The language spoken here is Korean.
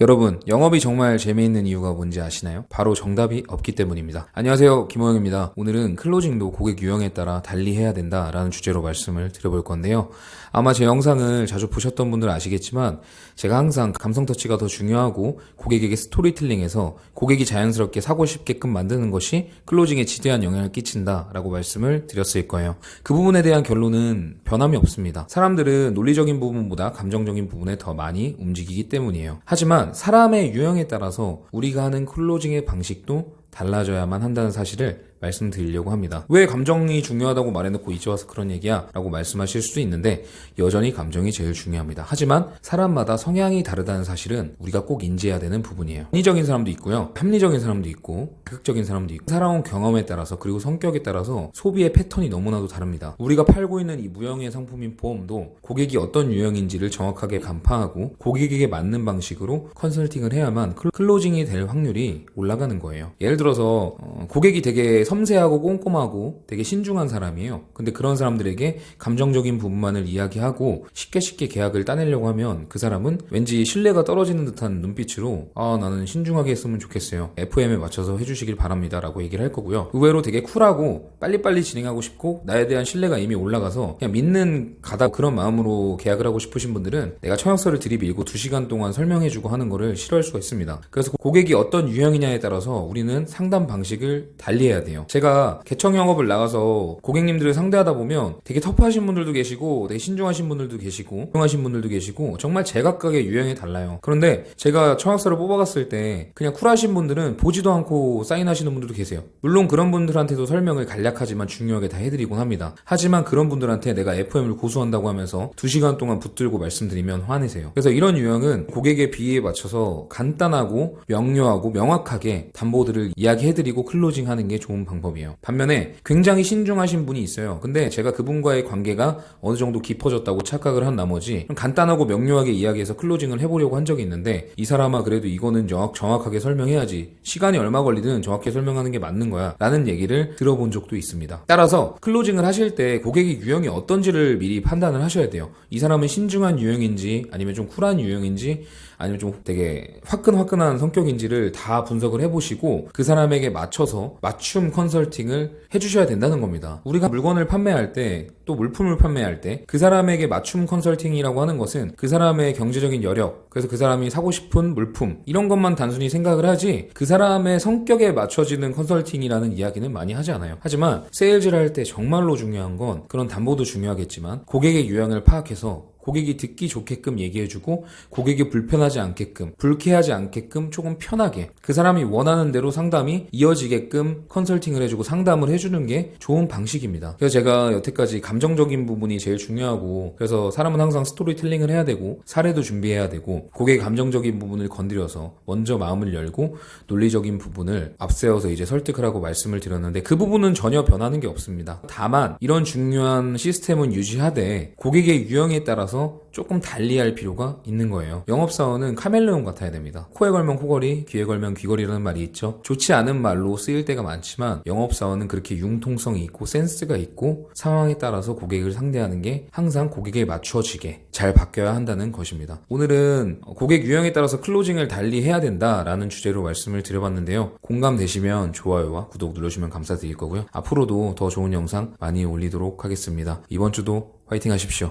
여러분, 영업이 정말 재미있는 이유가 뭔지 아시나요? 바로 정답이 없기 때문입니다. 안녕하세요. 김호영입니다. 오늘은 클로징도 고객 유형에 따라 달리 해야 된다라는 주제로 말씀을 드려볼 건데요. 아마 제 영상을 자주 보셨던 분들 아시겠지만 제가 항상 감성 터치가 더 중요하고 고객에게 스토리텔링해서 고객이 자연스럽게 사고 싶게끔 만드는 것이 클로징에 지대한 영향을 끼친다라고 말씀을 드렸을 거예요. 그 부분에 대한 결론은 변함이 없습니다. 사람들은 논리적인 부분보다 감정적인 부분에 더 많이 움직이기 때문이에요. 하지만 사람의 유형에 따라서 우리가 하는 클로징의 방식도 달라져야만 한다는 사실을 말씀드리려고 합니다. 왜 감정이 중요하다고 말해놓고 이제 와서 그런 얘기야? 라고 말씀하실 수도 있는데 여전히 감정이 제일 중요합니다. 하지만 사람마다 성향이 다르다는 사실은 우리가 꼭 인지해야 되는 부분이에요. 합리적인 사람도 있고요. 합리적인 사람도 있고 극적인 사람도 있고 살아온 경험에 따라서 그리고 성격에 따라서 소비의 패턴이 너무나도 다릅니다. 우리가 팔고 있는 이 무형의 상품인 보험도 고객이 어떤 유형인지를 정확하게 간파하고 고객에게 맞는 방식으로 컨설팅을 해야만 클- 클로징이 될 확률이 올라가는 거예요. 예를 들어서 어, 고객이 되게 섬세하고 꼼꼼하고 되게 신중한 사람이에요. 근데 그런 사람들에게 감정적인 부분만을 이야기하고 쉽게 쉽게 계약을 따내려고 하면 그 사람은 왠지 신뢰가 떨어지는 듯한 눈빛으로 아 나는 신중하게 했으면 좋겠어요. FM에 맞춰서 해주시길 바랍니다. 라고 얘기를 할 거고요. 의외로 되게 쿨하고 빨리빨리 진행하고 싶고 나에 대한 신뢰가 이미 올라가서 그냥 믿는 가다 그런 마음으로 계약을 하고 싶으신 분들은 내가 청약서를 들이밀고 2시간 동안 설명해주고 하는 거를 싫어할 수가 있습니다. 그래서 고객이 어떤 유형이냐에 따라서 우리는 상담 방식을 달리해야 돼요. 제가 개청 영업을 나가서 고객님들을 상대하다 보면 되게 터프하신 분들도 계시고 되게 신중하신 분들도 계시고 조용하신 분들도 계시고 정말 제각각의 유형이 달라요. 그런데 제가 청약서를 뽑아갔을 때 그냥 쿨하신 분들은 보지도 않고 사인하시는 분들도 계세요. 물론 그런 분들한테도 설명을 간략하지만 중요하게 다 해드리곤 합니다. 하지만 그런 분들한테 내가 FM을 고수한다고 하면서 2시간 동안 붙들고 말씀드리면 화내세요. 그래서 이런 유형은 고객의 비위에 맞춰서 간단하고 명료하고 명확하게 담보들을 이야기해드리고 클로징하는 게 좋은 방법이에요. 반면에 굉장히 신중하신 분이 있어요. 근데 제가 그분과의 관계가 어느 정도 깊어졌다고 착각을 한 나머지 좀 간단하고 명료하게 이야기해서 클로징을 해보려고 한 적이 있는데 이 사람아 그래도 이거는 정확, 정확하게 설명해야지 시간이 얼마 걸리든 정확히 설명하는 게 맞는 거야 라는 얘기를 들어본 적도 있습니다. 따라서 클로징을 하실 때 고객의 유형이 어떤지를 미리 판단을 하셔야 돼요. 이 사람은 신중한 유형인지 아니면 좀 쿨한 유형인지 아니면 좀 되게 화끈화끈한 성격인지를 다 분석을 해보시고 그 사람에게 맞춰서 맞춤 컨설팅을 해주셔야 된다는 겁니다. 우리가 물건을 판매할 때 또 물품을 판매할 때 그 사람에게 맞춤 컨설팅이라고 하는 것은 그 사람의 경제적인 여력, 그래서 그 사람이 사고 싶은 물품 이런 것만 단순히 생각을 하지 그 사람의 성격에 맞춰지는 컨설팅이라는 이야기는 많이 하지 않아요. 하지만 세일즈를 할 때 정말로 중요한 건 그런 담보도 중요하겠지만 고객의 유형을 파악해서 고객이 듣기 좋게끔 얘기해주고 고객이 불편하지 않게끔 불쾌하지 않게끔 조금 편하게 그 사람이 원하는 대로 상담이 이어지게끔 컨설팅을 해주고 상담을 해주는 게 좋은 방식입니다. 그래서 제가 여태까지 감정적인 부분이 제일 중요하고 그래서 사람은 항상 스토리텔링을 해야 되고 사례도 준비해야 되고 고객의 감정적인 부분을 건드려서 먼저 마음을 열고 논리적인 부분을 앞세워서 이제 설득을 하고 말씀을 드렸는데 그 부분은 전혀 변하는 게 없습니다. 다만 이런 중요한 시스템은 유지하되 고객의 유형에 따라서 조금 달리할 필요가 있는 거예요. 영업사원은 카멜레온 같아야 됩니다. 코에 걸면 코걸이, 귀에 걸면 귀걸이라는 말이 있죠. 좋지 않은 말로 쓰일 때가 많지만 영업사원은 그렇게 융통성이 있고 센스가 있고 상황에 따라서 고객을 상대하는 게 항상 고객에 맞춰지게 잘 바뀌어야 한다는 것입니다. 오늘은 고객 유형에 따라서 클로징을 달리 해야 된다라는 주제로 말씀을 드려봤는데요. 공감되시면 좋아요와 구독 눌러주시면 감사드릴 거고요. 앞으로도 더 좋은 영상 많이 올리도록 하겠습니다. 이번 주도 화이팅 하십시오.